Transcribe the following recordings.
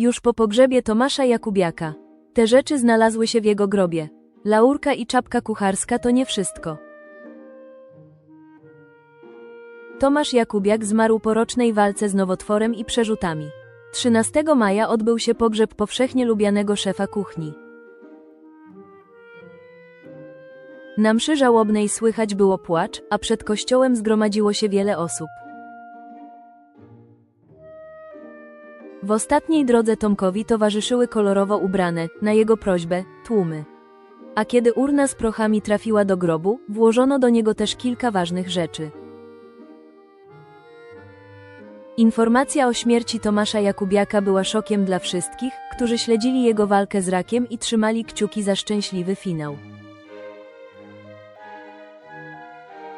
Już po pogrzebie Tomasza Jakubiaka. Te rzeczy znalazły się w jego grobie. Laurka i czapka kucharska to nie wszystko. Tomasz Jakubiak zmarł po rocznej walce z nowotworem i przerzutami. 13 maja odbył się pogrzeb powszechnie lubianego szefa kuchni. Na mszy żałobnej słychać było płacz, a przed kościołem zgromadziło się wiele osób. W ostatniej drodze Tomkowi towarzyszyły kolorowo ubrane, na jego prośbę, tłumy. A kiedy urna z prochami trafiła do grobu, włożono do niego też kilka ważnych rzeczy. Informacja o śmierci Tomasza Jakubiaka była szokiem dla wszystkich, którzy śledzili jego walkę z rakiem i trzymali kciuki za szczęśliwy finał.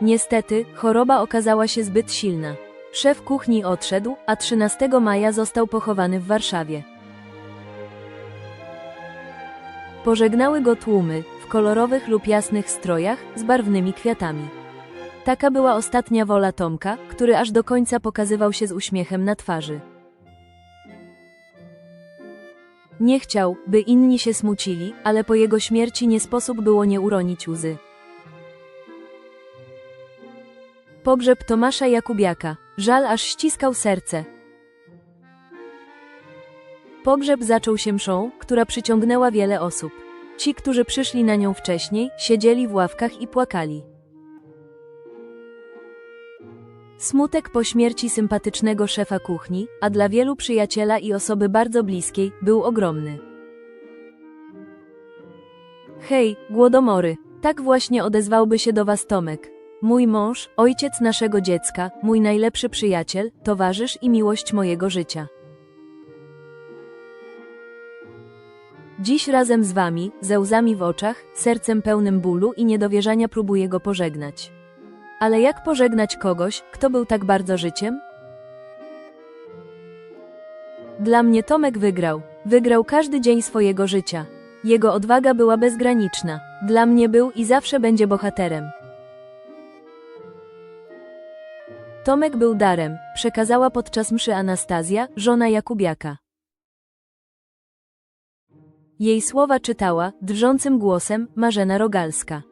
Niestety, choroba okazała się zbyt silna. Szef kuchni odszedł, a 13 maja został pochowany w Warszawie. Pożegnały go tłumy, w kolorowych lub jasnych strojach, z barwnymi kwiatami. Taka była ostatnia wola Tomka, który aż do końca pokazywał się z uśmiechem na twarzy. Nie chciał, by inni się smucili, ale po jego śmierci nie sposób było nie uronić łzy. Pogrzeb Tomasza Jakubiaka. Żal aż ściskał serce. Pogrzeb zaczął się mszą, która przyciągnęła wiele osób. Ci, którzy przyszli na nią wcześniej, siedzieli w ławkach i płakali. Smutek po śmierci sympatycznego szefa kuchni, a dla wielu przyjaciela i osoby bardzo bliskiej, był ogromny. Hej, głodomory, tak właśnie odezwałby się do was Tomek. Mój mąż, ojciec naszego dziecka, mój najlepszy przyjaciel, towarzysz i miłość mojego życia. Dziś razem z wami, ze łzami w oczach, sercem pełnym bólu i niedowierzania próbuję go pożegnać. Ale jak pożegnać kogoś, kto był tak bardzo życiem? Dla mnie Tomek wygrał. Wygrał każdy dzień swojego życia. Jego odwaga była bezgraniczna. Dla mnie był i zawsze będzie bohaterem. Tomek był darem, przekazała podczas mszy Anastazja, żona Jakubiaka. Jej słowa czytała, drżącym głosem, Marzena Rogalska.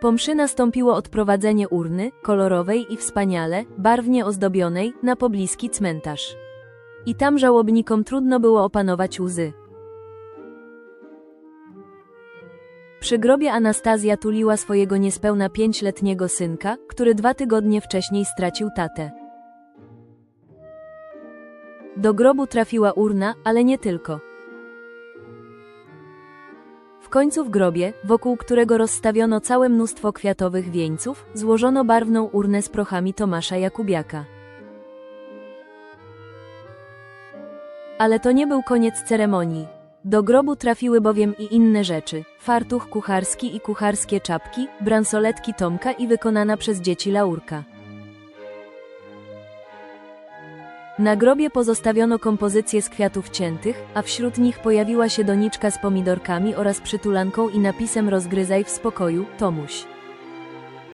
Po mszy nastąpiło odprowadzenie urny, kolorowej i wspaniale, barwnie ozdobionej, na pobliski cmentarz. I tam żałobnikom trudno było opanować łzy. Przy grobie Anastazja tuliła swojego niespełna pięćletniego synka, który dwa tygodnie wcześniej stracił tatę. Do grobu trafiła urna, ale nie tylko. W końcu w grobie, wokół którego rozstawiono całe mnóstwo kwiatowych wieńców, złożono barwną urnę z prochami Tomasza Jakubiaka. Ale to nie był koniec ceremonii. Do grobu trafiły bowiem i inne rzeczy: fartuch kucharski i kucharskie czapki, bransoletki Tomka i wykonana przez dzieci laurka. Na grobie pozostawiono kompozycje z kwiatów ciętych, a wśród nich pojawiła się doniczka z pomidorkami oraz przytulanką i napisem rozgryzaj w spokoju, Tomuś.